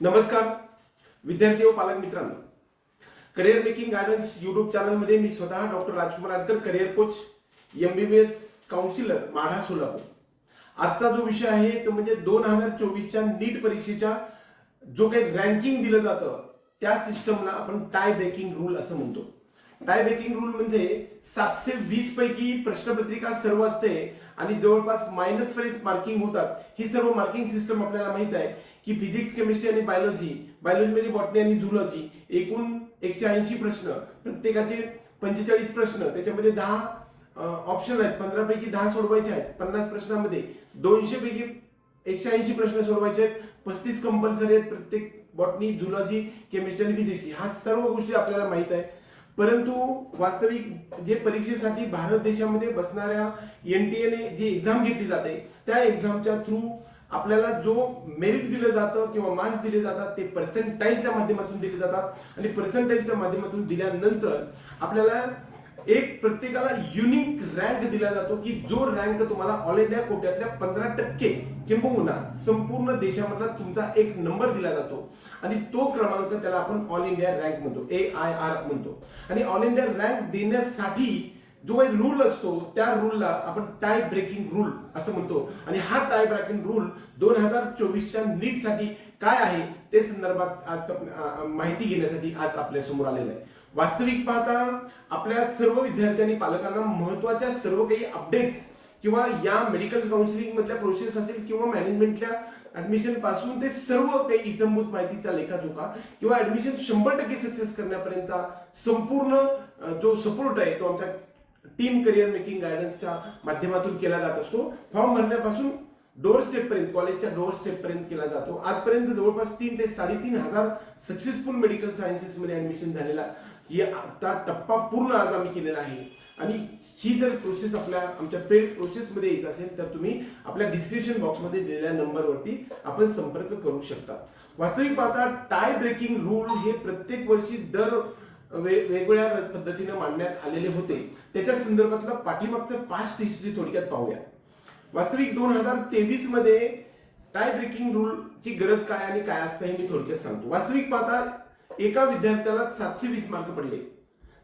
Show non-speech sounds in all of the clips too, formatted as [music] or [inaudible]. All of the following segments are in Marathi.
नमस्कार विद्यार्थी व पालक मित्रांनो. करिअर मेकिंग गायडन्स युट्यूब चॅनलमध्ये मी स्वतः doctor Rajkumar Adkar career coach M B B S counsellor Madha Solapur. आजचा जो विषय आहे तो म्हणजे दोन हजार चोवीसच्या नीट परीक्षेच्या जो काही रँकिंग दिलं जातं त्या सिस्टमला आपण टाय ब्रेकिंग रूल असं म्हणतो. टाय ब्रेकिंग रूल म्हणजे सातशे वीस पैकी प्रश्नपत्रिका सर्व असते आणि जवळपास मायनस पर्यंत मार्किंग होतात. ही सर्व मार्किंग सिस्टम आपल्याला माहीत आहे. की फिजिक्स केमिस्ट्री आणि बायोलॉजी बायोलॉजीमध्ये बॉटनी आणि झुलॉजी एकूण एकशे ऐंशी प्रश्न प्रत्येकाचे पंचेचाळीस प्रश्न त्याच्यामध्ये दहा ऑप्शन आहेत. पंधरा पैकी दहा सोडवायचे आहेत. पन्नास प्रश्नामध्ये दोनशे पैकी एकशे ऐंशी प्रश्न सोडवायचे आहेत. पस्तीस कंपल्सरी आहेत. प्रत्येक बॉटनी झुलॉजी केमिस्ट्री आणि फिजिक्स ह्या सर्व गोष्टी आपल्याला माहीत आहे परंतु वास्तविक जे परीक्षेसाठी भारत देशामध्ये बसणाऱ्या एन डी एने जी एक्झाम घेतली जाते त्या एक्झामच्या थ्रू आपल्याला जो मेरिट दिलं जातं किंवा मार्क्स दिले जातात ते पर्सेंटाईलच्या माध्यमातून दिले जातात. आणि पर्सेंटाईलच्या माध्यमातून दिल्यानंतर आपल्याला एक प्रत्येकाला युनिक रँक दिला जातो की जो रँक तुम्हाला ऑल इंडिया कोट्यातल्या पंधरा टक्के किंबहुना संपूर्ण देशामधला तुमचा एक नंबर दिला जातो. आणि तो क्रमांक त्याला आपण ऑल इंडिया रँक म्हणतो. ए आय आर म्हणतो. आणि ऑल इंडिया रँक देण्यासाठी जो काही रूल असतो त्या रूलला आपण टाय ब्रेकिंग रूल असं म्हणतो. आणि हा टाय ब्रेकिंग रूल दोन हजार चोवीसच्या नीटसाठी काय आहे? ते संदर्भात आज माहिती घेण्यासाठी आज आपल्यासमोर आलेलं आहे. वास्तविक पाहता आपल्या सर्व विद्यार्थ्यांनी पालकांना महत्त्वाच्या सर्व काही अपडेट्स किंवा या मेडिकल काउन्सिलिंग मधल्या प्रोसेस असेल किंवा मॅनेजमेंटच्या ऍडमिशनपासून ते सर्व काही इतंभूत माहितीचा लेखाजोखा किंवा ऍडमिशन शंभर टक्के सक्सेस करण्यापर्यंतचा संपूर्ण जो सपोर्ट आहे तो आमच्या टीम करिअर मेकिंग गायडन्सच्या माध्यमातून केला जात असतो. फॉर्म भरण्यापासून डोअर स्टेप पर्यंत कॉलेजच्या डोअर स्टेप पर्यंत केला जातो. आजपर्यंत जवळपास तीन ते साडेतीन हजार सक्सेसफुल मेडिकल सायन्सेस मध्ये ऍडमिशन झालेला ही आता टप्पा पूर्ण आज आम्ही केलेला आहे. आणि ही जर प्रोसेस आपल्या आमच्या पेड प्रोसेस मध्ये यायचं असेल तर तुम्ही आपल्या डिस्क्रिप्शन बॉक्समध्ये दिलेल्या नंबरवरती आपण संपर्क करू शकता. वास्तविक पाहता टाय ब्रेकिंग रूल हे प्रत्येक वर्षी दर वेगवेगळ्या पद्धतीने मांडण्यात आलेले होते. त्याच्या संदर्भातला पाठीमागचं पास्ट हिस्ट्री थोडक्यात पाहूया. वास्तविक दोन हजार तेवीसमध्ये टाय ब्रेकिंग रूल ची गरज काय आणि काय असतं हे मी थोडक्यात सांगतो. वास्तविक पाहता एका विद्यार्थ्याला सातशे वीस मार्क पडले.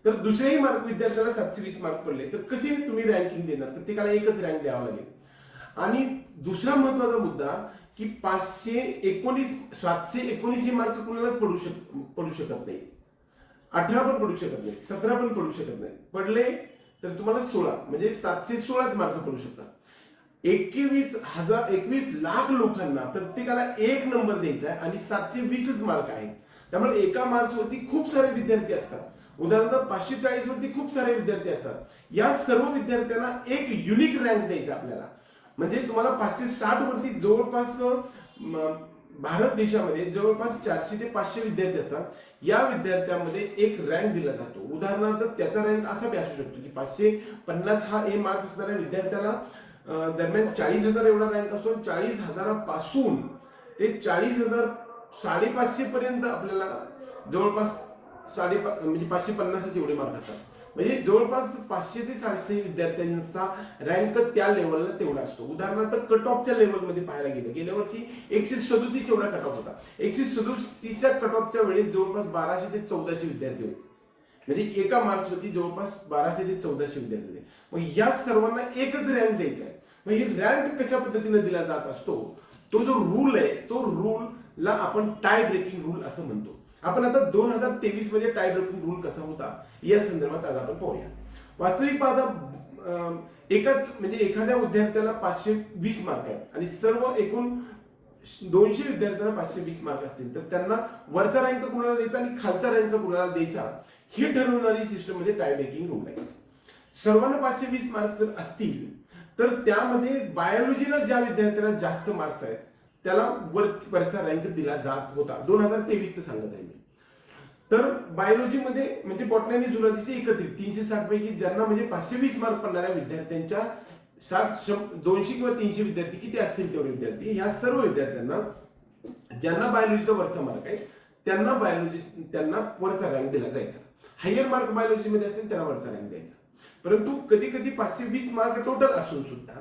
तर दुसऱ्याही मार्क विद्यार्थ्याला सातशे वीस मार्क पडले. तर कसे तुम्ही रँकिंग देणार? प्रत्येकाला एकच रँक द्यावा लागेल. आणि दुसरा महत्त्वाचा मुद्दा की पाचशे एकोणीस सातशे एकोणीस हे मार्क कुणालाच पडू शक पडू शकत नाही. अठरा पण पडू शकत नाही. सतरा पण पडू शकत नाही. पडले तर तुम्हाला सोळा म्हणजे सातशे सोळाच मार्क पडू शकतात. एकवीस हजार एकवीस लाख लोकांना प्रत्येकाला एक नंबर द्यायचा आहे आणि सातशे वीसच मार्क आहे त्यामुळे एका मार्क्सवरती खूप सारे विद्यार्थी असतात. उदाहरणार्थ पाचशे चाळीस वरती खूप सारे विद्यार्थी असतात. या सर्व विद्यार्थ्यांना एक युनिक रँक द्यायचा आपल्याला. म्हणजे तुम्हाला पाचशे साठ वरती जवळपास भारत देशामध्ये जवळपास चारशे ते पाचशे विद्यार्थी असतात. या विद्यार्थ्यांमध्ये एक रँक दिला जातो. उदाहरणार्थ त्याचा रँक असा बी असू शकतो की पाचशे पन्नास हा ए मार्क्स असणाऱ्या विद्यार्थ्याला दरम्यान चाळीस हजार एवढा रँक असतो. चाळीस हजारापासून ते चाळीस हजार साडेपाचशे पर्यंत आपल्याला जवळपास साडे म्हणजे पाचशे पन्नासचे एवढे मार्क असतात. म्हणजे जवळपास पाचशे ते सातशे विद्यार्थ्यांचा रँक त्या लेवलला तेवढा असतो. उदाहरणार्थ कट ऑफच्या लेवलमध्ये पाहायला गेलं गेल्या वर्षी एकशे सदोतीस एवढा कट ऑफ होता. एकशे सदोतीसच्या कट ऑफच्या वेळेस जवळपास बाराशे ते चौदाशे विद्यार्थी होते. म्हणजे एका मार्क्सवरती जवळपास बाराशे ते चौदाशे विद्यार्थी होते. मग या सर्वांना एकच रँक द्यायचा आहे. मग ही रँक कशा पद्धतीने दिला जात असतो? तो जो रूल आहे तो रूल ला आपण टाय ब्रेकिंग रूल असं म्हणतो. आपण आता दोन हजार तेवीसमध्ये टाय ब्रेकिंग रूल कसा होता या संदर्भात आज आपण पाहूया. वास्तविक पाहता एकाच म्हणजे एखाद्या विद्यार्थ्याला पाचशे वीस मार्क आहेत आणि सर्व एकूण दोनशे विद्यार्थ्यांना पाचशे वीस मार्क असतील. तर त्यांना वरचा रँक कुणाला द्यायचा आणि खालचा रँक कुणाला द्यायचा हे ठरवणारी सिस्टम म्हणजे टाय ब्रेकिंग रूल आहे. सर्वांना पाचशे वीस मार्क्स जर असतील तर त्यामध्ये बायोलॉजीला ज्या विद्यार्थ्याला जास्त मार्क्स आहेत त्याला वर वरचा रँक दिला जात होता. दोन हजार तेवीसचं सांगत आहे मी. तर बायोलॉजीमध्ये म्हणजे बॉटनी आणि झुलॉजीचे एकत्रित तीनशे साठ पैकी ज्यांना म्हणजे पाचशे वीस मार्क पडणाऱ्या विद्यार्थ्यांच्या साठ शं- दोनशे किंवा तीनशे विद्यार्थी किती असतील तेवढे विद्यार्थी? ह्या सर्व विद्यार्थ्यांना ज्यांना बायोलॉजीचा वरचा मार्क आहे त्यांना बायोलॉजी त्यांना वरचा रँक दिला जायचा. हायर मार्क बायोलॉजीमध्ये असतील त्यांना वरचा रँक द्यायचा. परंतु कधी कधी पाचशे वीस मार्क टोटल असून सुद्धा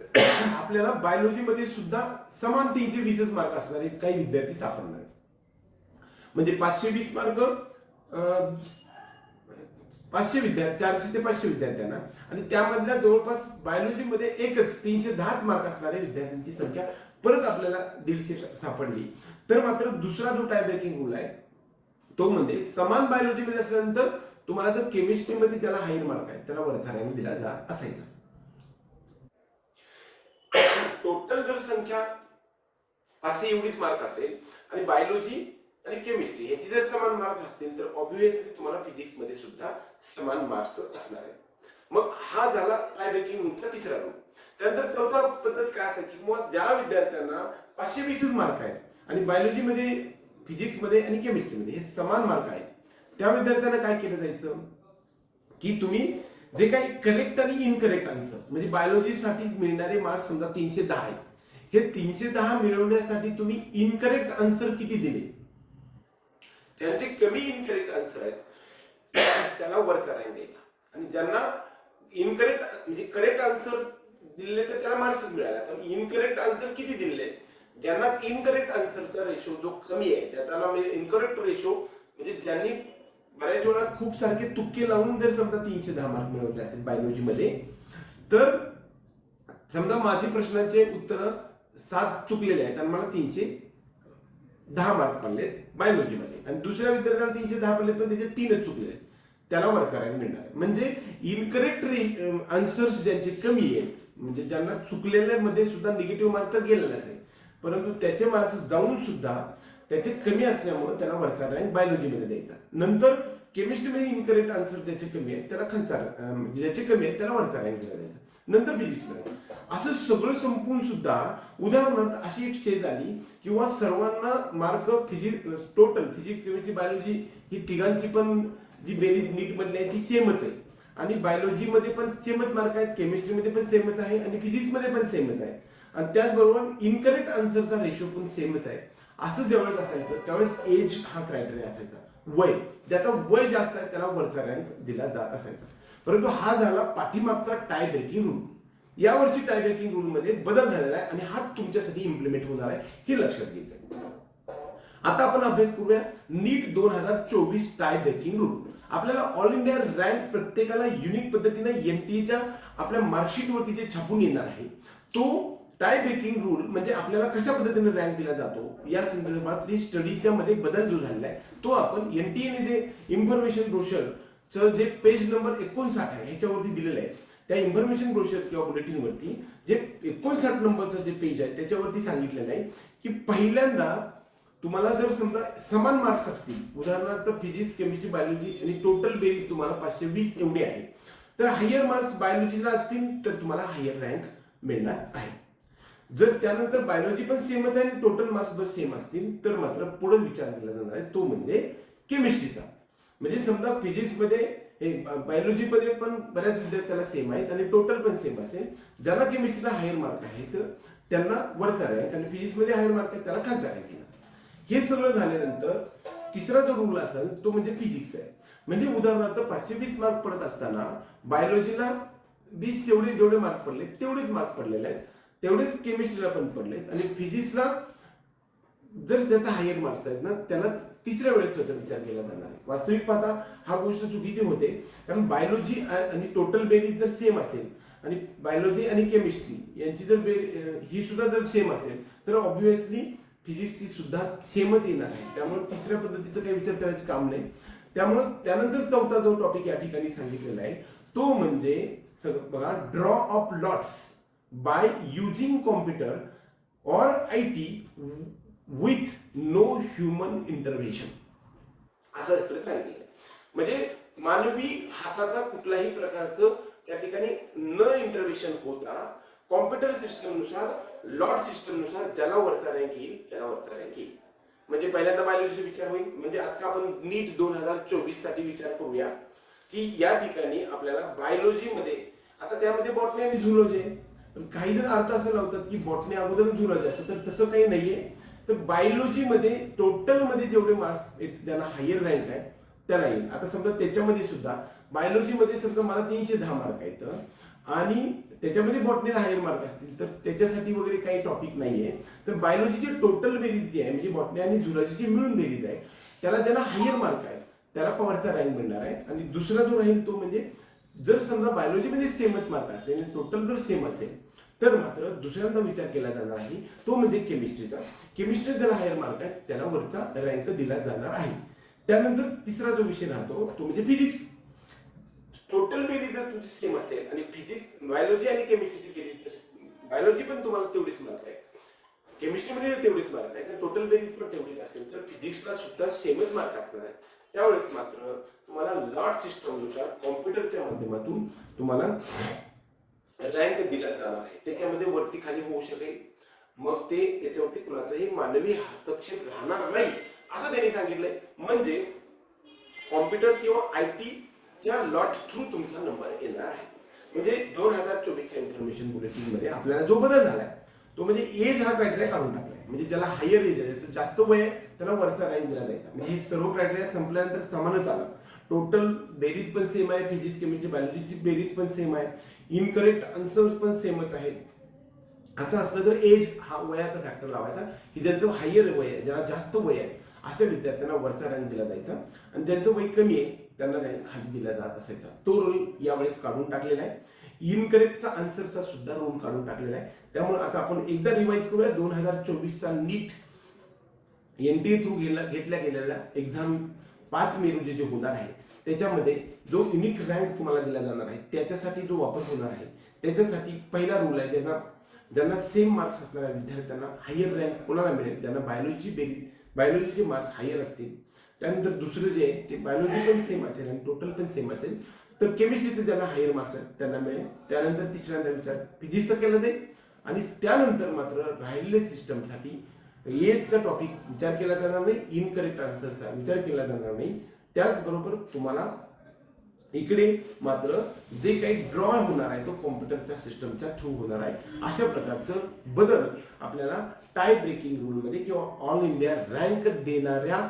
[coughs] आपल्याला बायोलॉजीमध्ये सुद्धा समान तीनशे वीसच मार्क असणारे काही विद्यार्थी सापडणार. म्हणजे पाचशे वीस मार्क पाचशे विद्यार्थी चारशे ते पाचशे विद्यार्थ्यांना. आणि त्यामधल्या जवळपास बायोलॉजीमध्ये एकच तीनशे दहाच मार्क असणाऱ्या विद्यार्थ्यांची संख्या परत आपल्याला दीडशे सापडली. तर मात्र दुसरा जो टाय ब्रेकिंग रूल आहे तो म्हणजे समान बायोलॉजीमध्ये असल्यानंतर तुम्हाला जर केमिस्ट्रीमध्ये त्याला हायर मार्क आहे त्याला वरचा रँक दिला जात असायचा. टोटल जर संख्या असे एवढीच मार्क असेल आणि बायोलॉजी आणि केमिस्ट्री ह्याची जर समान मार्क्स असतील तर ऑब्व्हियसली तुम्हाला फिजिक्समध्ये सुद्धा समान मार्क्स असणार आहे मग हा झाला टाय ब्रेकिंग रूमचा तिसरा रूम त्यानंतर चौथा पद्धत काय असायची? किंवा ज्या विद्यार्थ्यांना पाचशे वीसच मार्क आहेत आणि बायोलॉजीमध्ये फिजिक्समध्ये आणि केमिस्ट्रीमध्ये हे समान मार्क आहेत त्या विद्यार्थ्यांना काय केलं जायचं? की तुम्ही जे काही करेक्ट आणि इनकरेक्ट आन्सर म्हणजे बायोलॉजीसाठी मिळणारे मार्क्स समजा तीनशे दहा आहेत. हे तीनशे दहा मिळवण्यासाठी तुम्ही इनकरेक्ट आन्सर किती दिले? त्यांचे कमी इनकरेक्ट आन्सर आहेत त्याला वरचा रँक द्यायचा. आणि ज्यांना इनकरेक्ट म्हणजे करेक्ट आन्सर दिले तर त्याला मार्क्स मिळाला. पण इनकरेक्ट आन्सर किती दिले ज्यांना इनकरेक्ट आन्सरचा रेशो जो कमी आहे त्याला म्हणजे इनकरेक्ट रेशो म्हणजे ज्यांनी बऱ्याच वेळा खूप सारखे तुक्के लावून जर समजा तीनशे दहा मार्क मिळवले असतील बायोलॉजीमध्ये तर समजा माझे प्रश्नांचे उत्तर सात चुकलेले आहेत आणि मला तीनशे दहा मार्क पडले बायोलॉजीमध्ये आणि दुसऱ्या विद्यार्थ्याला तीनशे दहा पडले पण त्याचे तीनच चुकले आहेत. त्याला वरचा रँक मिळणार म्हणजे इनकरेक्ट आन्सर्स ज्यांचे कमी आहेत म्हणजे ज्यांना चुकलेल्या मध्ये सुद्धा निगेटिव्ह मार्क तर गेलेलाच आहे. परंतु त्याचे मार्क्स जाऊन सुद्धा त्याचे कमी असल्यामुळे त्याला वरचा रँक बायोलॉजीमध्ये द्यायचा. नंतर केमिस्ट्रीमध्ये इनकरेक्ट आन्सर ज्याचे कमी आहेत त्याला खालचा म्हणजे ज्याचे कमी आहेत त्याला वरचा रँक दिला द्यायचा नंतर फिजिक्समध्ये असं सगळं संपून सुद्धा उदाहरणार्थ अशी एक स्टेज आली किंवा सर्वांना mark physics total physics chemistry biology ही तिघांची पण जी बेरीज नीट मधली आहे ती सेमच आहे. आणि बायोलॉजीमध्ये पण सेमच मार्क आहेत केमिस्ट्रीमध्ये पण सेमच आहे आणि फिजिक्समध्ये पण सेमच आहे. आणि त्याचबरोबर इनकरेक्ट आन्सरचा रेशो पण सेमच आहे. असं ज्यावेळेस असायचं त्यावेळेस एज हा क्रायटेरिया असायचा. वय ज्याचा वय जास्त आहे त्याला वरचा रँक दिला जात असायचा. परंतु हा झाला पाठीमागचा टाय ब्रेकिंग रूल यावर्षी टाय ब्रेकिंग रूलमध्ये बदल झालेला आहे आणि हा तुमच्यासाठी इम्प्लिमेंट होणार आहे हे लक्षात घ्यायचं आहे. आता आपण अभ्यास करूया. नीट दोन हजार चोवीस टाय ब्रेकिंग रूल आपल्याला ऑल इंडिया रँक प्रत्येकाला युनिक पद्धतीने एनटीएच्या आपल्या मार्कशीटवरती जे छापून येणार आहे तो टाय ब्रेकिंग रूल म्हणजे आपल्याला कशा पद्धतीने रँक दिला जातो या संदर्भात स्टडीच्या मध्ये बदल जो झालेला आहे तो आपण एनटीएने जे इन्फॉर्मेशन ब्रोशरचं जे पेज नंबर एकोणसाठ आहे ह्याच्यावरती दिलेलं आहे. त्या इन्फॉर्मेशन ब्रोशर किंवा बुलेटिन वरती जे एकोणसाठ नंबरचं जे पेज आहे त्याच्यावरती सांगितलेलं आहे की पहिल्यांदा तुम्हाला जर समजा समान मार्क्स असतील उदाहरणार्थ फिजिक्स केमिस्ट्री बायोलॉजी आणि टोटल बेरीज तुम्हाला पाचशे वीस एवढे आहे तर हायर मार्क्स बायोलॉजीला असतील तर तुम्हाला हायर रँक मिळणार आहे. जर त्यानंतर बायोलॉजी पण सेमच आहे आणि टोटल मार्क्स बस सेम असतील तर मात्र पुढे विचार केला जाणार आहे. तो म्हणजे केमिस्ट्रीचा म्हणजे समजा फिजिक्समध्ये बायोलॉजीमध्ये पण बऱ्याच विद्यार्थ्याला सेम आहेत आणि टोटल पण सेम असेल. ज्यांना केमिस्ट्रीला हायर मार्क आहेत त्यांना वरचा रँक आणि फिजिक्समध्ये हायर मार्क आहे त्याला खालचा रँक येणार हे सगळं झाल्यानंतर तिसरा जो रूल असेल तो म्हणजे फिजिक्स आहे. म्हणजे उदाहरणार्थ पाचशे वीस मार्क पडत असताना बायोलॉजीला वीस एवढे जेवढे मार्क पडले तेवढेच मार्क पडलेले आहेत. तेवढेच केमिस्ट्रीला पण पडलेत आणि फिजिक्सला जर त्याचा हायर मार्क्स आहेत ना त्याला तिसऱ्या वेळेस त्याचा विचार केला जाणार आहे. वास्तविक पाहता हा गोष्ट चुकीची होते. कारण बायोलॉजी आणि टोटल बेरीज जर सेम असेल आणि बायोलॉजी आणि केमिस्ट्री यांची जर बे ही सुद्धा जर सेम असेल तर ऑब्विसली फिजिक्सची सुद्धा सेमच येणार आहे. त्यामुळे तिसऱ्या पद्धतीचं काही विचार करायचं काम नाही. त्यामुळं त्यानंतर चौथा जो टॉपिक या ठिकाणी सांगितलेला आहे तो म्हणजे सगळं बघा draw of lots by using computer or IT with with no human असं इकडे सांगितलं. म्हणजे मानवी हाताचा कुठलाही प्रकारचं त्या ठिकाणी न इंटरव्हेशन होता कॉम्प्युटर सिस्टमनुसार लॉट सिस्टमनुसार ज्याला वरचा रँक येईल त्याला वरचा रँक येईल. म्हणजे पहिल्यांदा बायोलॉजीचा विचार होईल. म्हणजे आता आपण नीट दोन हजार चोवीससाठी विचार करूया की या ठिकाणी आपल्याला बायोलॉजीमध्ये आता त्यामध्ये बॉटनी आणि झुलॉजी आहे. पण काही जण अर्थ असं लावतात की बॉटनी अगोदर झुलॉजी असं तर तसं काही नाहीये. तर बायोलॉजीमध्ये टोटलमध्ये जेवढे मार्क्स ज्यांना हायर रँक आहे त्याला येईल. आता समजा त्याच्यामध्ये सुद्धा बायोलॉजीमध्ये समजा मला तीनशे दहा मार्क आहेत. आणि त्याच्यामध्ये बॉटनीला हायर मार्क असतील तर त्याच्यासाठी वगैरे काही टॉपिक नाहीये. तर बायोलॉजीची टोटल बेरीज जी आहे म्हणजे बॉटनी आणि झुलॉजीची मिळून बेरीज आहे. त्याला ज्याला हायर मार्क आहे त्याला पवारचा रँक मिळणार आहे. आणि दुसरा जो राहील तो म्हणजे जर समजा बायोलॉजीमध्ये सेमच मार्क असेल आणि टोटल जर सेम असेल तर मात्र दुसऱ्यांदा विचार केला जाणार आहे तो म्हणजे केमिस्ट्रीचा केमिस्ट्री ज्याला हायर मार्क आहे त्याला वरचा रँक दिला जाणार आहे. त्यानंतर तिसरा जो विषय राहतो तो म्हणजे फिजिक्स टोटल बेरीज जर तुमची सेम असेल आणि फिजिक्स बायोलॉजी आणि केमिस्ट्रीची केली जर बायोलॉजी पण तुम्हाला तेवढीच मार्क आहे. केमिस्ट्रीमध्ये तेवढीच मार्क आहे तर टोटल बेरीज पण तेवढीच असेल तर फिजिक्सला सुद्धा सेमच मार्क असणार आहे. त्यावेळेस मात्र तुम्हाला लॉट सिस्टमनुसार कॉम्प्युटरच्या माध्यमातून तुम्हाला रँक दिला जाणार आहे. त्याच्यामध्ये वरती खाली होऊ शकेल. मग ते त्याच्यावरती कुणाचाही मानवी हस्तक्षेप राहणार नाही असं त्यांनी सांगितलंय. म्हणजे कॉम्प्युटर किंवा आय च्या लॉट थ्रू तुमचा नंबर येणार आहे. म्हणजे दोन हजार चोवीसच्या इन्फॉर्मेशन बुलेटिनमध्ये आपल्याला जो बदल झालाय तो म्हणजे एज हा क्रायटेरिया काढून टाकला. म्हणजे ज्याला हायर एज आहे ज्याचं जास्त वय आहे त्याला वरचा रँक दिला जायचा. म्हणजे हे सर्व क्रायटेरिया संपल्यानंतर समानच आलं. टोटल बेरीज पण सेम आहे फिजिक्स केमिस्ट्री बायोलॉजीची बेरीज पण सेम आहे. इनकरेक्ट आन्सर्स पण सेमच आहेत. असं असलं तर एज हा वयाचा फॅक्टर लावायचा की ज्यांचं हायर वय आहे ज्याला जास्त वय आहे अशा विद्यार्थ्यांना वरचा रँक दिला जायचा. आणि ज्यांचं वय कमी आहे त्यांना रँक खाली दिला जात असायचा. तो रोल यावेळेस काढून टाकलेला आहे. इनकरेक्टचा आन्सरचा सुद्धा रोल काढून टाकलेला आहे. त्यामुळे आता आपण एकदा रिवाईज करूया. दोन हजार चोवीसचा NEET N T A through घेतल्या गेलेल्या एक्झाम पाच मे रोजी जे होणार आहे त्याच्यामध्ये जो युनिक रँक तुम्हाला दिला जाणार आहे त्याच्यासाठी जो वापर होणार आहे त्याच्यासाठी पहिला रूल आहे ज्यांना ज्यांना सेम मार्क्स असणाऱ्या विद्यार्थ्यांना हायर रँक कोणाला मिळेल? ज्यांना बायोलॉजी बेरी बायोलॉजीचे मार्क्स हायर असतील. त्यानंतर दुसरं जे आहे ते बायोलॉजी पण सेम असेल आणि टोटल पण सेम असेल. तर केमिस्ट्रीचे ज्यांना हायर मार्क्स आहेत त्यांना मिळेल. त्यानंतर तिसऱ्यांदा विचार फिजिक्सचं केलं जाईल आणि त्यानंतर मात्र राहिलेले सिस्टमसाठी एजचा टॉपिक विचार केला जाणार नाही इनकरेक्ट आन्सरचा विचार केला जाणार नाही. त्याचबरोबर तुम्हाला इकडे मात्र जे काही ड्रॉ होणार आहे तो कॉम्प्युटरच्या सिस्टमच्या थ्रू होणार आहे. अशा प्रकारचं बदल आपल्याला टाय ब्रेकिंग रूलमध्ये किंवा ऑल इंडिया रँक देणाऱ्या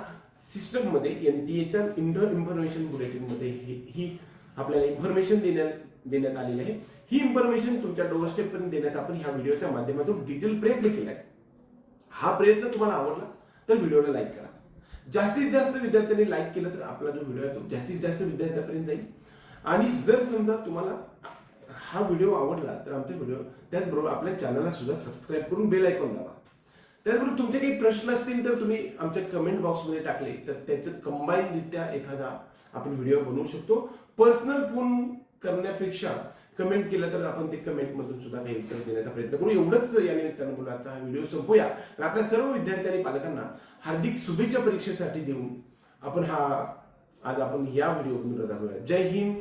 सिस्टममध्ये एन टी एच्या इंडोर इन्फॉर्मेशन बुलेटिनमध्ये ही आपल्याला इन्फॉर्मेशन देण्यात देण्यात आलेली आहे. ही इन्फॉर्मेशन तुमच्या डोअरस्टेपपर्यंत पर्यंत देण्याचा आपण ह्या व्हिडिओच्या माध्यमातून डिटेल प्रयत्न केला आहे हा प्रयत्न तुम्हाला आवडला तर व्हिडिओला लाईक करा. जास्तीत जास्त विद्यार्थ्यांनी लाईक केलं तर आपला जो व्हिडिओ आहे तो जास्तीत जास्त विद्यार्थ्यांपर्यंत जाईल. आणि जर समजा तुम्हाला हा व्हिडिओ आवडला तर आमचा व्हिडिओ त्याचबरोबर आपल्या चॅनलला सुद्धा सबस्क्राईब करून बेल ऐकून दाबा. त्याचबरोबर तुमचे काही प्रश्न असतील तर तुम्ही आमच्या कमेंट बॉक्समध्ये टाकले तर त्याचं कंबाईनरित्या एखादा आपण व्हिडिओ बनवू शकतो. पर्सनल फोन करण्यापेक्षा कमेंट केलं तर आपण ते कमेंट मधून सुद्धा काही उत्तर देण्याचा प्रयत्न करू. एवढंच या निमित्तानं बोलू हा व्हिडिओ संपूया. आणि आपल्या सर्व विद्यार्थी आणि पालकांना हार्दिक शुभेच्छा परीक्षेसाठी देऊन आपण हा आज आपण या व्हिडिओतून रजा करूया जय हिंद.